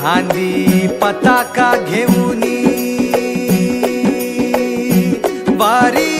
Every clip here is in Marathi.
खांदी पताका घेऊन वारी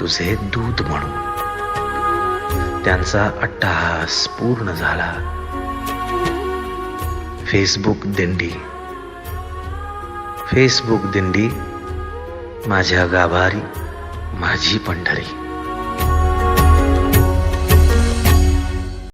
तुझे दूत म्हणून. त्यांचा अट्टहास पूर्ण झाला. फेसबुक दिंडी. फेसबुक दिंडी माझ्या गाभारी माझी पंढरी.